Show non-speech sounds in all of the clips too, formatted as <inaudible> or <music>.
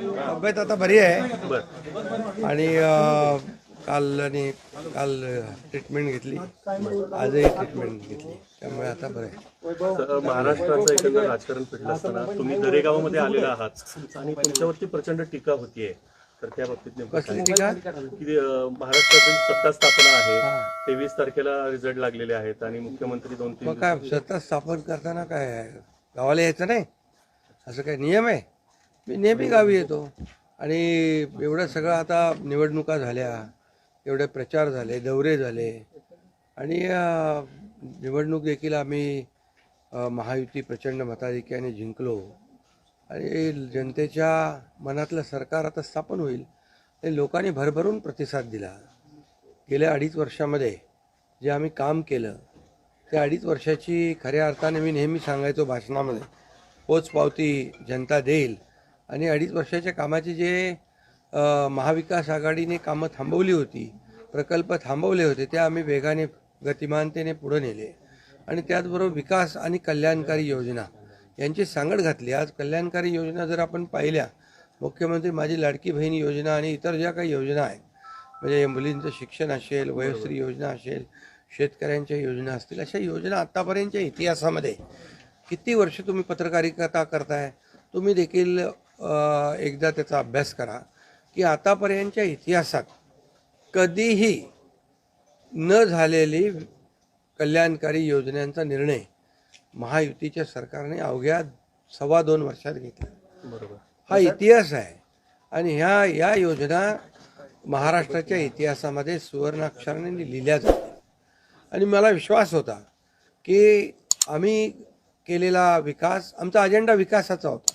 तब्येत आता बरी आहे. आणि काल आणि काल ट्रीटमेंट घेतली. आजही ट्रीटमेंट घेतली. त्यामुळे आता बरं आहे. महाराष्ट्राचं एकंदर राजकारण पेटलं असताना तुम्ही दरेगावामध्ये आलेला आहात आणि तुमच्यावरती प्रचंड टीका होतीये. तर त्या बाबतीत महाराष्ट्रातील सत्ता स्थापना आहे. तेवीस तारखेला रिझल्ट लागलेले आहेत आणि मुख्यमंत्री दोन तीन काय सत्ता स्थापन करताना काय? गावाला यायचं नाही? असं काय नियम आहे? मी नेहमी गावी येतो. आणि एवढं सगळं आता निवडणुका झाल्या एवढे प्रचार झाले दौरे झाले. आणि निवडणूक देखील आम्ही महायुती प्रचंड मताधिक्याने जिंकलो. आणि जनतेच्या मनातलं सरकार आता स्थापन होईल. आणि लोकांनी भरभरून प्रतिसाद दिला. गेल्या अडीच वर्षामध्ये जे आम्ही काम केलं त्या अडीच वर्षाची खऱ्या अर्थाने मी नेहमी सांगायचो भाषणामध्ये पोचपावती जनता देईल. आणि अडीच वर्षाच्या कामाची जे महाविकास आघाडीने कामं थांबवली होती प्रकल्प थांबवले होते ते आम्ही वेगाने गतिमानतेने पुढे नेले. आणि त्याचबरोबर विकास आणि कल्याणकारी योजना यांची सांगड घातली. आज कल्याणकारी योजना जर आपण पाहिल्या मुख्यमंत्री माझी लाडकी बहीण योजना आणि इतर ज्या काही योजना आहेत म्हणजे मुलींचं शिक्षण असेल वयोश्री योजना असेल शेतकऱ्यांच्या योजना असतील अशा योजना आत्तापर्यंतच्या इतिहासामध्ये किती वर्ष तुम्ही पत्रकारिता करताय? तुम्ही देखील एकदा त्याचा अभ्यास करा की आतापर्यंतच्या इतिहासात कधीही न झालेली कल्याणकारी योजनांचा निर्णय महायुतीच्या सरकारने अवघ्या सव्वा दोन वर्षात घेतला. बरोबर. हा इतिहास आहे आणि ह्या या योजना महाराष्ट्राच्या इतिहासामध्ये सुवर्णाक्षराने लिहिल्या जातील आणि मला विश्वास होता की आम्ही केलेला विकास आमचा अजेंडा विकासाचा होता.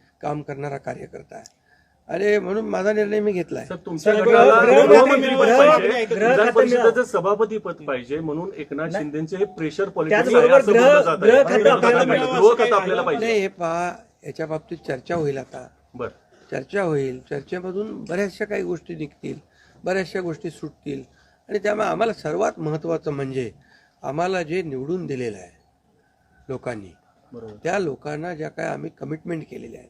काम करणारा कार्यकर्ता आहे. आणि म्हणून माझा निर्णय मी घेतलाय. तुमच्या गटाला परिषदेचं सभापती पद पाहिजे म्हणून एकनाथ शिंदेचे हे प्रेशर पॉलिटिक्स आपल्याला पाहिजे. हे पहा याच्या बाबतीत चर्चा होईल आता. बर. चर्चा होईल. चर्चेमधून बऱ्याचशा काही गोष्टी निघतील बऱ्याचशा गोष्टी सुटतील. आणि त्यामुळे आम्हाला सर्वात महत्त्वाचं म्हणजे आम्हाला जे निवडून दिलेलं आहे लोकांनी बरोबर. त्या लोकांना ज्या काय आम्ही कमिटमेंट केलेल्या आहेत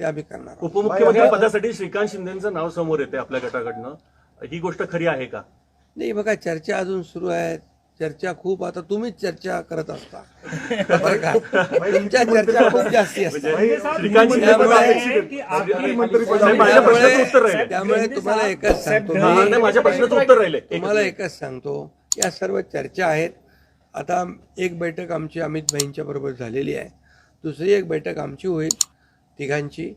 ते आम्ही करणार आहोत. उपमुख्यमंत्री पदासाठी श्रीकांत शिंदेचं नाव समोर येते आपल्या गटाकडनं ही गोष्ट खरी आहे का? नाही बघा चर्चा अजून सुरू आहे चर्चा खूप आता तुम्हीच चर्चा करत असता. <laughs> बरं का? तुमच्या चर्चा खूप जास्ती असतात. म्हणजे श्रीकांत शिंदे त्यामुळे- तुम्हाला एकच सांगतो साहेब, मी. नाही, माझ्या प्रश्नाचं उत्तर राहिले एक तुम्हाला एकच सांगतो. या सर्व चर्चा आहेत. आता एक बैठक आमची अमित भाईंच्या बरोबर झालेली आहे. दुसरी एक बैठक आमची होईल. तिघांची.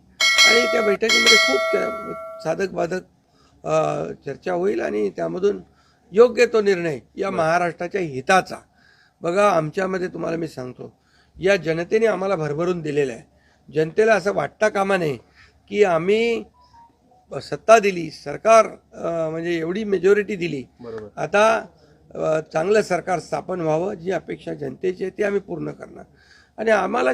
आणि त्या बैठकीमध्ये खूप साधक बाधक चर्चा होईल आणि त्यामधून योग्य तो निर्णय या महाराष्ट्राच्या हिताचा. बघा आमच्यामध्ये तुम्हाला मी सांगतो या जनतेने आम्हाला भरभरून दिलेलं आहे. जनतेला असं वाटता कामा नये की आम्ही सत्ता दिली सरकार म्हणजे एवढी मेजॉरिटी दिली. बरोबर. आता चांगलं सरकार स्थापन व्हावं जी अपेक्षा जनतेची आहे ती आम्ही पूर्ण करणार. आणि आम्हाला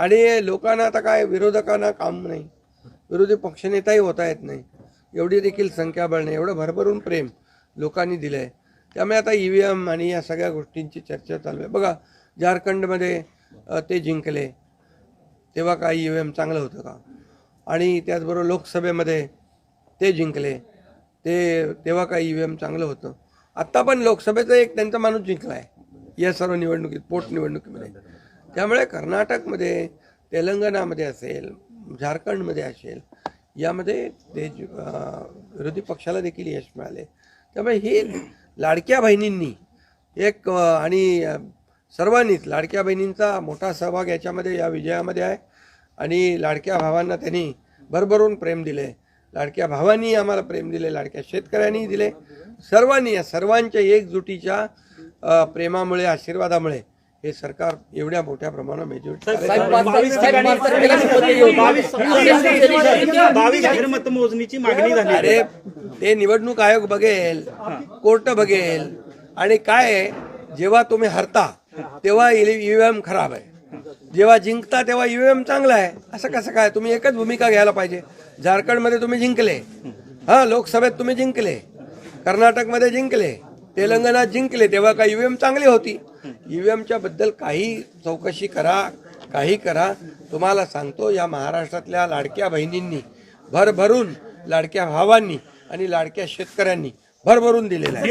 आणि लोकांना आता काय विरोधकांना काम नाही. विरोधी पक्षनेताही होता येत नाही. एवढी देखील संख्याबळ नाही एवढं भरभरून प्रेम लोकांनी दिलं आहे त्यामुळे आता ई व्ही एम आणि या सगळ्या गोष्टींची चर्चा चालू आहे. बघा झारखंडमध्ये ते जिंकले. तेव्हा काय ई व्ही एम चांगलं होतं का? आणि त्याचबरोबर लोकसभेमध्ये ते जिंकले. ते तेव्हा काय ई व्ही एम चांगलं होतं? आत्ता पण लोकसभेचं एक त्यांचा माणूस जिंकला आहे या सर्व निवडणुकीत पोटनिवडणुकीमध्ये. त्यामुळे कर्नाटकमध्ये तेलंगणामध्ये असेल झारखंडमध्ये असेल यामध्ये ते विरोधी पक्षाला देखील यश मिळाले. त्यामुळे हे लाडक्या बहिणींनी एक आणि सर्वांनीच लाडक्या बहिणींचा मोठा सहभाग याच्यामध्ये या विजयामध्ये आहे. आणि लाडक्या भावांना त्यांनी भरभरून प्रेम दिले. लाडक्या भावांनी आम्हाला प्रेम दिले लाडक्या शेतकऱ्यांनी दिले. सर्वांनी या सर्वांच्या एकजुटीच्या प्रेमामुळे आशीर्वादामुळे हे सरकार एवढ्या मोठ्या प्रमाणात मेजॉरिटी मतमोजणीची मागणी झाली. अरे ते निवडणूक आयोग बघेल कोर्ट बघेल आणि काय आहे, जेव्हा तुम्ही हरता तेव्हा ईव्हीएम खराब आहे. जेव्हा जिंकता तेव्हा ईव्हीएम चांगला आहे. असं कसं काय? तुम्ही एकच भूमिका घ्यायला पाहिजे. झारखंडमध्ये तुम्ही जिंकले. हा लोकसभेत तुम्ही जिंकले. कर्नाटकमध्ये जिंकले. तेलंगणात जिंकले. तेव्हा काय ईव्हीएम चांगली होती. ईव्हीएमच्या बद्दल काही चौकशी करा काही करा. तुम्हाला सांगतो या महाराष्ट्रातल्या लाडक्या बहिणींनी भरभरून लाडक्या भावांनी आणि लाडक्या शेतकऱ्यांनी भरभरून दिलेलं आहे.